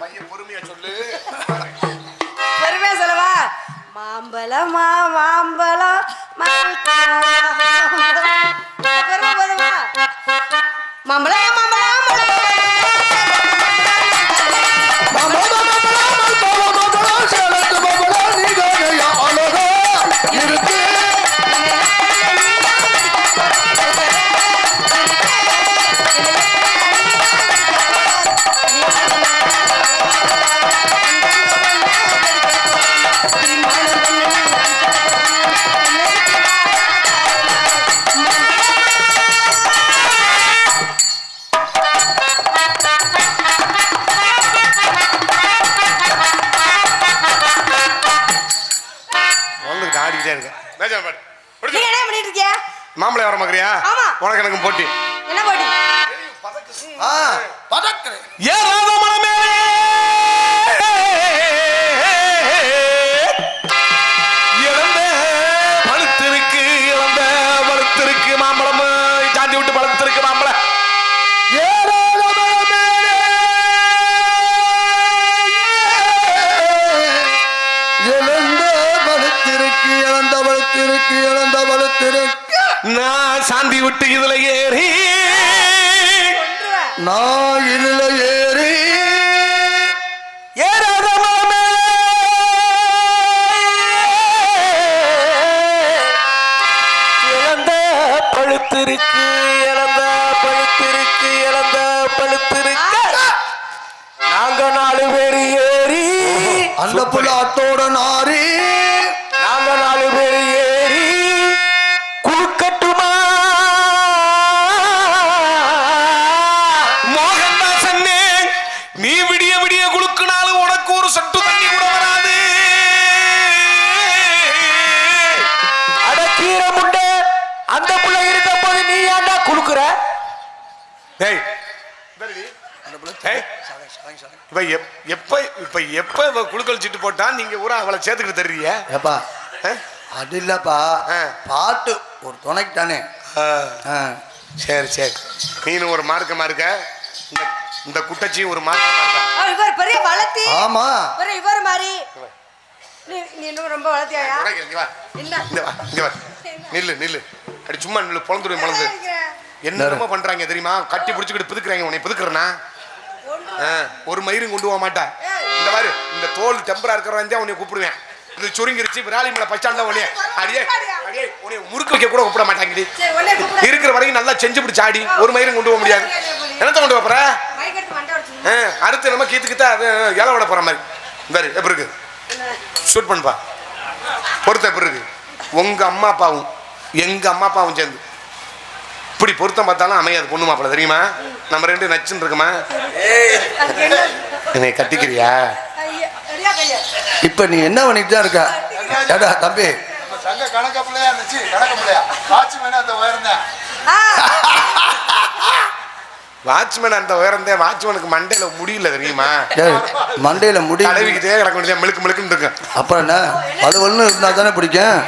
பையன் பொறுமையா சொல்லு. பொறுமையா சொல்லவா? மாம்பழமா மாம்பழம் மாம்பழம் மாம்பழம். உனக்கு எனக்கும் போட்டி. என்ன போட்டி? ஏ ராமமலமே இழந்த பழுத்திருக்கு இழந்த பழுத்திருக்கு நான் சாந்தி விட்டு இதுல ஏறி. நான் இதுல ஏறி ஏறாத இழந்த பழுத்திருக்கு இழந்த பழுத்திருக்கு இழந்த பழுத்திருக்கு நாங்க நாலு பேர் ஏறி அந்த புள்ள அத்தோட நாரி நாங்க இப்ப எப்- எப்ப இப்ப எப்ப இவ குழுக்கள் சீட்டு போட்டா நீங்க ஊரா அவளை சேர்த்துக்கிட்டு தர்றீங்க? ஏப்பா ஆ? அது இல்லப்பா. ஆ. பாட்டு ஒரு துணைக்கு தானே. ஆ, ஆ. சரி சரி. நீனும் ஒரு மார்க்கமா இருக்க? இந்த இந்த குட்டச்சியும் ஒரு மார்க்கமா இருக்கா? ஆ, இவர் பெரிய வளர்த்தி ஆமா. இவர் இவர் மாதிரி. நீ நீ இன்னும் ரொம்ப வளர்த்தியாயா? இங்க வா. இங்க வா இங்க வா. நில்லு நில்லு. அடி சும்மா நில்லு பொழந்துடும் பொழந்து என்னென்னமோ பண்றாங்க தெரியுமா? கட்டி பிடிச்சிக்கிட்டு பிதுக்குறாங்க உன்னை பிதுக்குறனா ஒரு மயிரும் கொண்டு போக மாட்டா. இந்த மாதிரி இந்த தோல் டெம்பரா இருக்கிறவன் உன்னை கூப்பிடுவேன். இது சுருங்கிருச்சு விராலி மலை ஸ்டாண்ட்ல உடனே அடியே அடியே உன்னை முறுக்கு வைக்க கூட கூப்பிட மாட்டாங்கடி. இருக்கிற வரைக்கும் நல்லா செஞ்சு பிடிச்சு ஆடி ஒரு மயிரும் கொண்டு போக முடியாது. என்னத்த கொண்டு போற. அடுத்து நம்ம கீத்துக்கிட்டா இலை விட போற மாதிரி. வேறு எப்படி இருக்கு? ஷூட் பண்ணுப்பா. பொருத்தம் எப்படி இருக்கு? உங்க அம்மா அப்பாவும் எங்க அம்மா அப்பாவும் சேர்ந்து. இப்படி பொருத்தம் பார்த்தாலும் அமையாது பொண்ணு மாப்பிள்ள தெரியுமா? நம்ம ரெண்டு நச்சுன்னு இருக்குமா? என்ன கட்டிக்கிறியா? ஐயா, ரெடியா கையா? இப்ப நீ என்ன பண்ணிட்டு தான் இருக்க? ஏடா தம்பி. நம்ம சங்க கணக்க பிள்ளையா இருந்துச்சு கணக்க பிள்ளையா? வாட்ச்மேன் அந்த உயர்ந்த ஆ, வாட்ச்மேன் அந்த உயர்ந்தே வாட்ச்மேனுக்கு மண்டையில முடியல தெரியுமா? மண்டையில முடி தடவிக்கிட்டே கிடக்க வேண்டியது மிளுக்கு மிளுக்குன்னு இருக்கு. அப்புறம் என்ன? வலுவல்னு இருந்தா தானே பிடிக்கும்?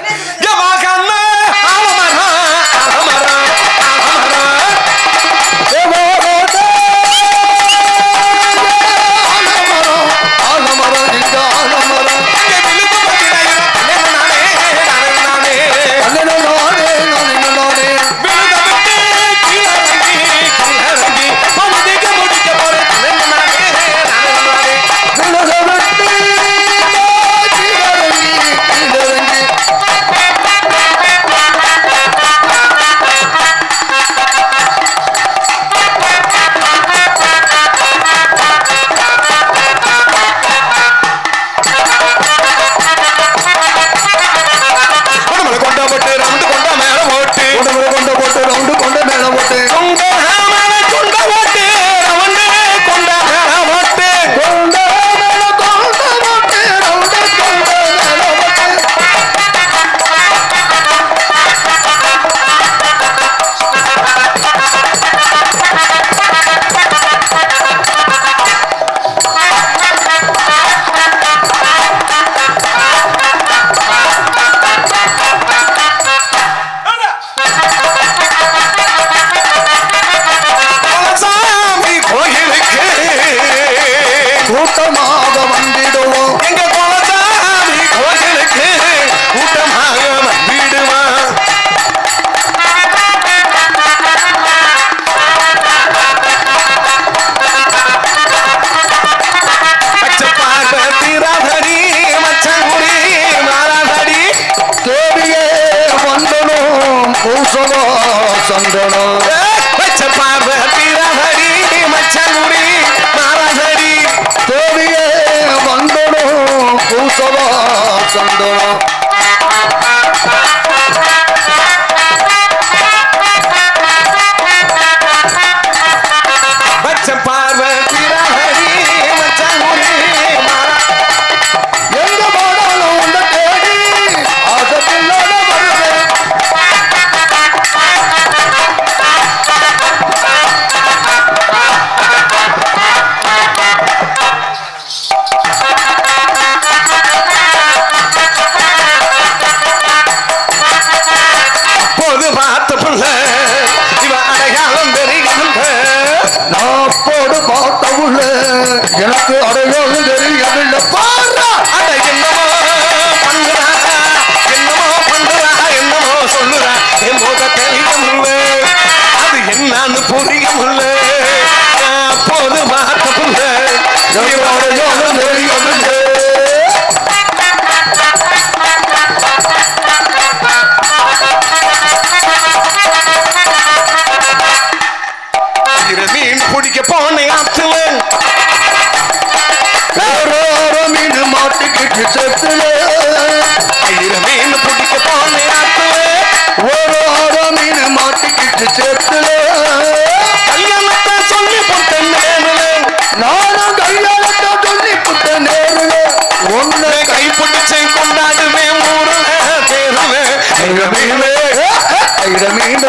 சந்தனம் வச்ச பார்வை திரஹரி மச்சங்குடி மாரஹரி தேவியே வந்தனம் பூசவா சந்தனம் வச்ச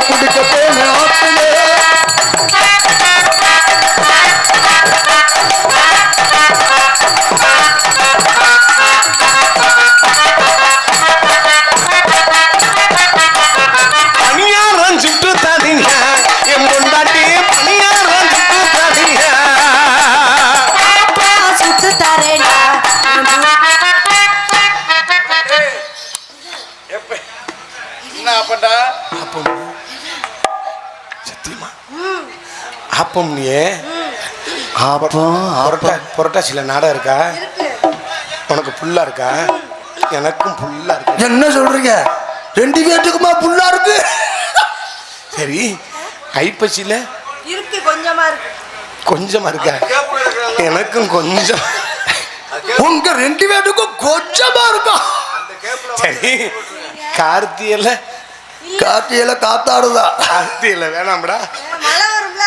pública pelo é புரட்டா புரட்டாசில நாடா இருக்கா? உனக்கு புல்லா இருக்கா? எனக்கும் புல்லா இருக்கு? என்ன சொல்றீங்க? ரெண்டு பேத்துக்குமா புல்லா இருக்கு? சரி ஐப்பசியில இருக்கு கொஞ்சமா இருக்கு. கொஞ்சமா இருக்கா? எனக்கும் கொஞ்சம். உங்க ரெண்டு பேத்துக்கும் கொஞ்சமா இருக்கும் சரி கார்த்தியில காத்தியில காத்தாடுதா? கார்த்தியில வேணாம்டா.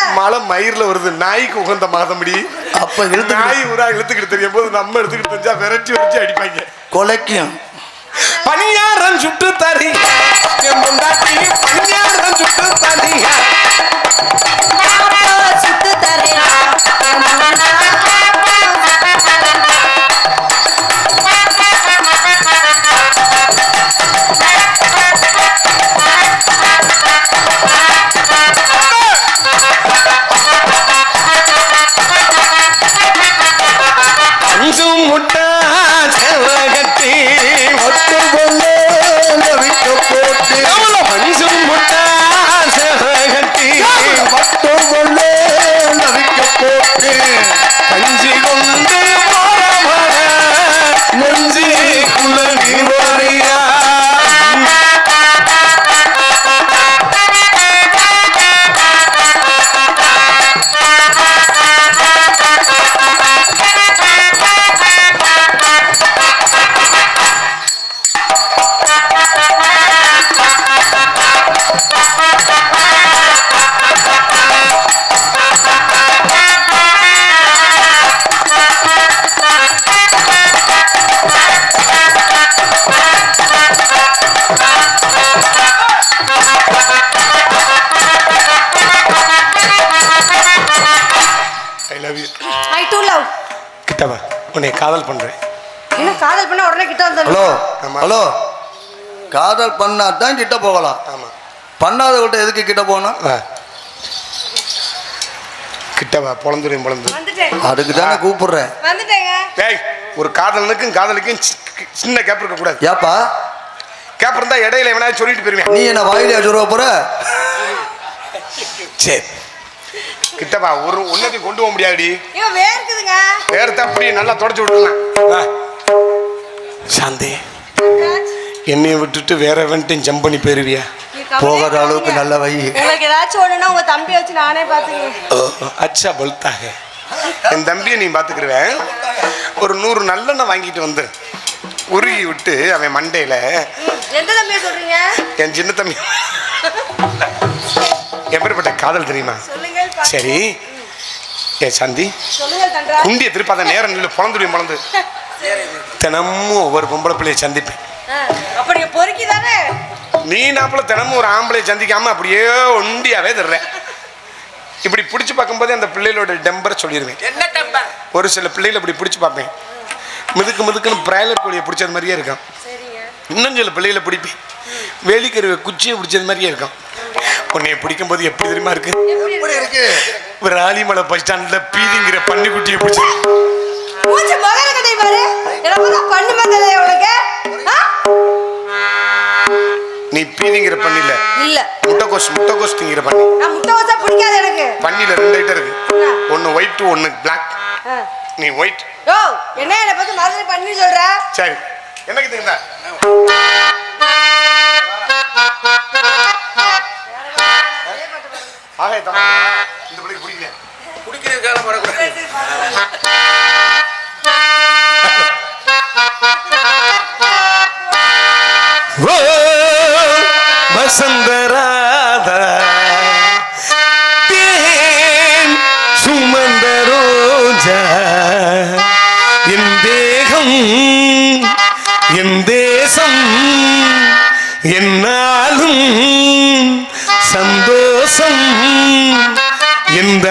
மழை மழை மயிர்ல வருது. நாய்க்கு உகந்த மாதம்படி அப்ப இழுத்து நாய் ஊரா இழுத்துக்கிட்டு தெரியும் போது நம்ம எடுத்துக்கிட்டு தெரிஞ்சா விரட்டி விரட்டி அடிப்பாங்க. கொலைக்கும். பணியாரம் சுட்டு தரி பணியாரம் சுட்டு உன்னை காதல் பண்றேன். என்ன காதல் பண்ண உடனே கிட்ட ஹலோ வந்துடணும் ஆமா. ஹலோ. காதல் பண்ணா தான் கிட்ட போகலாம். ஆமா. பண்ணாதவர்கிட்ட எதுக்கு கிட்ட போகணும்? வா கிட்டவா பொழந்துரையும் பொழந்து வந்துட்டேன். அதுக்கு தானே கூப்பிடுறேன். வந்துட்டேங்க. டேய் ஒரு காதலனுக்கும் காதலிக்கும் சி- சின்ன கேப் இருக்க கூடாது. ஏப்பா? கேப் இருந்தா இடையில எவனா சொல்லிட்டு போயிருவேன். நீ என்ன வாயிலே சொல்லுவ போற? சரி கிட்டவா ஒரு ஒன்னத்தையும் கொண்டு போக முடியாதுடி. வேர்க்குதுங்க. வேர்த்த அப்படி நல்லா தொடச்சு விட்டுலாம். சாந்தி என்னைய விட்டுட்டு வேற எவன்ட்டையும் ஜம்ப் பண்ணி போயிருவியா? போகாத அளவுக்கு. நல்ல வை. உங்களுக்கு ஏதாச்சும் ஒண்ணுன்னா உங்க தம்பி வச்சு நானே பாத்துக்கிறேன் அச்சா பல்தாக என் தம்பியை நீ பார்த்துக்கிருவேன். ஒரு நூறு நல்லெண்ணெய் வாங்கிட்டு வந்து உருகி விட்டு அவன் மண்டையில எந்த தம்பியை சொல்றீங்க? என் சின்ன தம்பி. எப்படிப்பட்ட காதல் தெரியுமா? சரி. ஏ சந்தி. குண்டிய திருப்பாத நேரம் நில்லு பொழந்துடி பொழந்து தினமும் ஒவ்வொரு பொம்பளை பிள்ளையை சந்திப்பேன். நீ நாப்புல தினமும் ஒரு ஆம்பளையை சந்திக்காம அப்படியே ஒண்டியாவே தர்ற இப்படி பிடிச்சு பார்க்கும்போதே அந்த பிள்ளைகளோட டெம்பரை சொல்லிடுவேன் என்ன டெம்பர்? ஒரு சில பிள்ளைகளை இப்படி பிடிச்சு பார்ப்பேன். மிதுக்கு மிதுக்குன்னு பிராய்லர் கோழியை பிடிச்சது மாதிரியே இருக்கும். சரிங்க. இன்னும் சில பிள்ளைகளை பிடிப்பேன். வேலிக்கருவை குச்சியை பிடிச்சது மாதிரியே இருக்கும். உன்னைய பிடிக்கும் போது எப்படி தெரியுமா இருக்கு? எப்படி இருக்கு? ஒரு ஆலிமலை பஸ் ஸ்டாண்ட்ல பீதிங்கிற பன்னிக்குட்டியை பிடிச்சி. மூச்சு மகர கதை பாரு. எனக்கு பண்ணு வந்ததே உனக்கு? நீ பீதிங்கிற பண்ணில. இல்ல. முட்டைக்கோஸ் முட்டைக்கோஸ் திங்கிற பண்ணி. நான் முட்டை வச்சா பிடிக்காது எனக்கு. பண்ணில ரெண்டு ஐட்டம் இருக்கு? ஒன்னு ஒயிட் ஒன்னு பிளாக். நீ ஒயிட் யோ என்ன என்னை பார்த்து மாதிரி பண்ணி சொல்ற? சரி. எனக்கு தெரியுதா? ஆகே தம்பி. இந்த பிள்ளைக்கு பிடிக்கல. குடிக்கிறதுக்காக வரக்கூடாது ஓ வசந்தராத தேன் சுமந்த ரோஜா. என் தேகம் என் தேசம் என்னாலும் கோசம் இந்த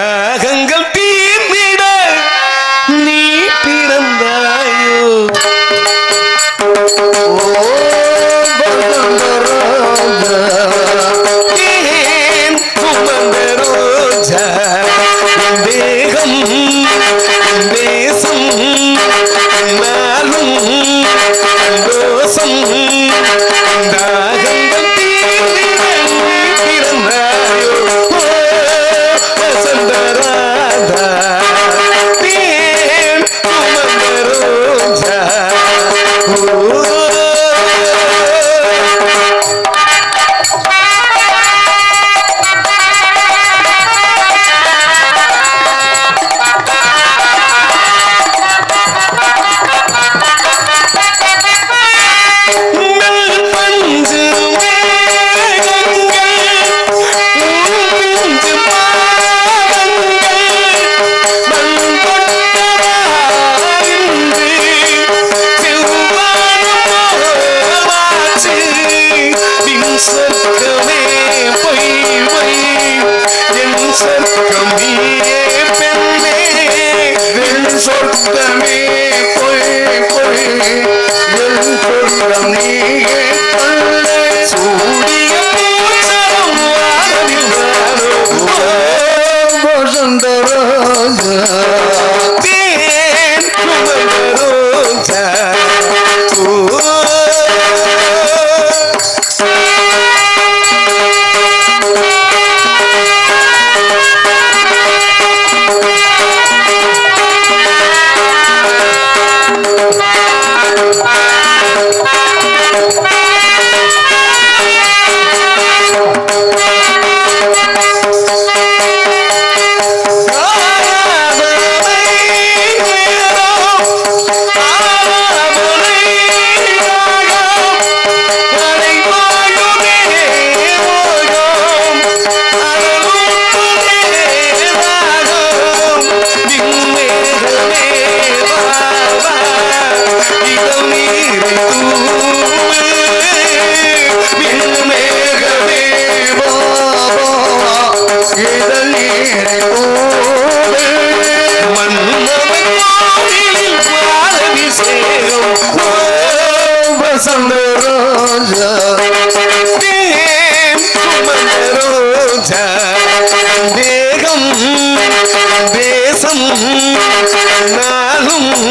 ராகும்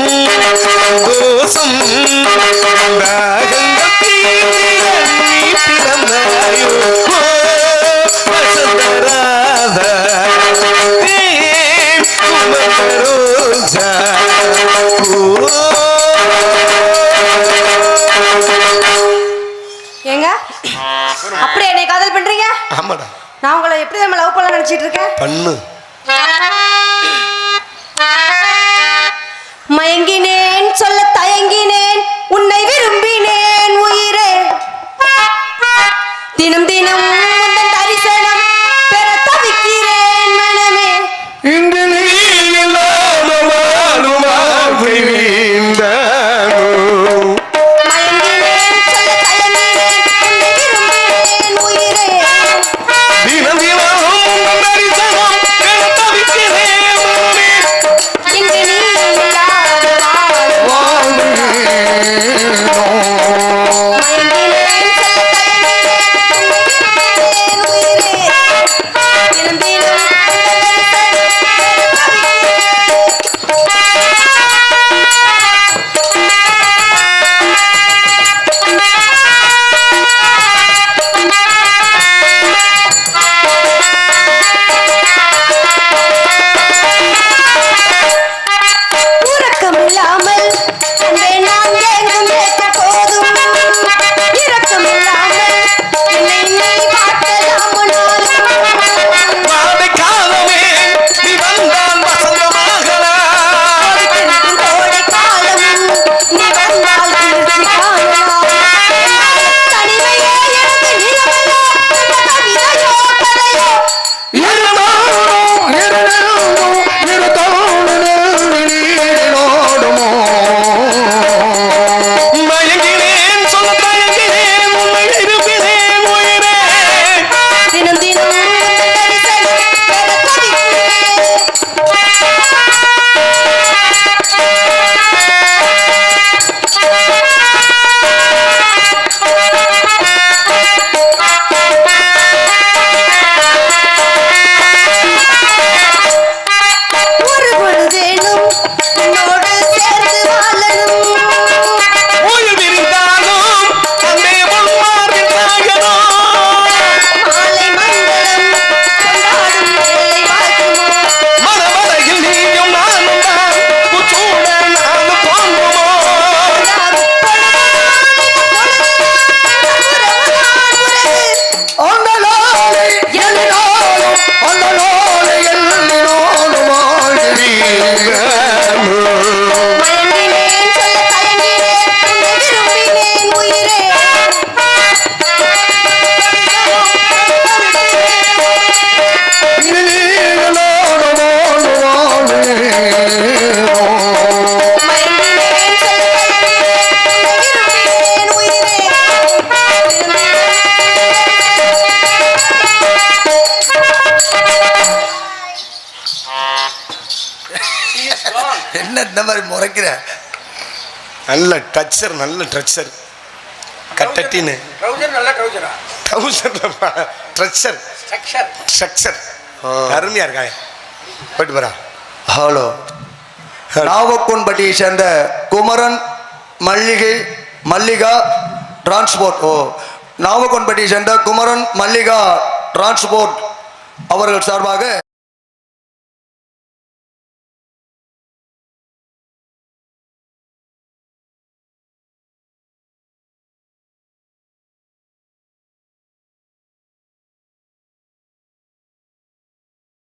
கோஷம். ஏங்க அப்படி என்னை காதல் பண்றீங்க? ஆமாடா. நான் உங்களை எப்படி நம்ம லவ் பண்ண நினைச்சிட்டு இருக்கேன்? பண்ணு. மயங்கினேன் சொல்ல தயங்கினேன். உன்னை என்ன மாதிரி முறைக்கிற? நல்ல டச்சர் நல்ல டச்சர் கட்டட்டின்னு. ட்ரௌசர் ஸ்ட்ரக்சர் அருமையா இருக்கா? போயிட்டு போறா ஹலோ நாவக்கோன்பட்டியை சேர்ந்த குமரன் மல்லிகை மல்லிகா டிரான்ஸ்போர்ட் ஓ நாவக்கோன்பட்டியை சேர்ந்த குமரன் மல்லிகா டிரான்ஸ்போர்ட் அவர்கள் சார்பாக